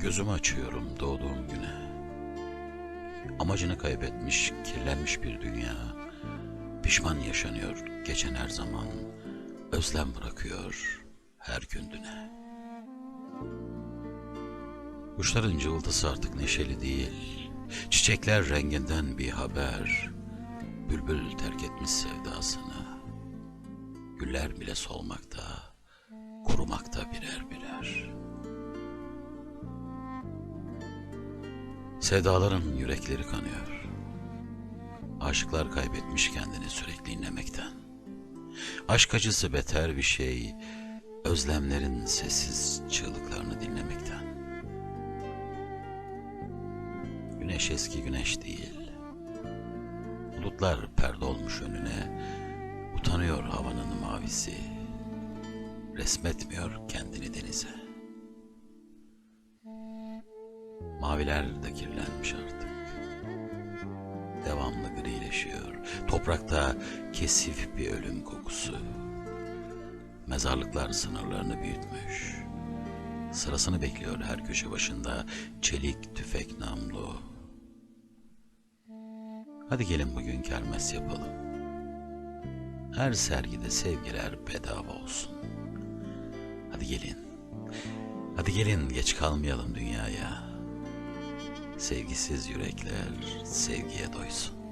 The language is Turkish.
Gözümü açıyorum doğduğum güne. Amacını kaybetmiş, kirlenmiş bir dünya. Pişman yaşanıyor geçen her zaman. Özlem bırakıyor her gündüne. Kuşların cıvıltısı artık neşeli değil. Çiçekler renginden bir haber. Bülbül terk etmiş sevdasını. Güller bile solmakta, kurumakta birer birer. Sevdaların yürekleri kanıyor. Aşıklar kaybetmiş kendini sürekli inlemekten. Aşk acısı beter bir şey, özlemlerin sessiz çığlıklarını dinlemekten. Güneş eski güneş değil. Bulutlar perde olmuş önüne, utanıyor havanın mavisi. Resmetmiyor kendini denize. Maviler de kirlenmiş artık. Devamlı grileşiyor. Toprakta kesif bir ölüm kokusu. Mezarlıklar sınırlarını büyütmüş. Sırasını bekliyor her köşe başında çelik tüfek namlu. Hadi gelin bugün kermes yapalım. Her sergide sevgiler bedava olsun. Hadi gelin. Hadi gelin geç kalmayalım dünyaya. Sevgisiz yürekler sevgiye doysun.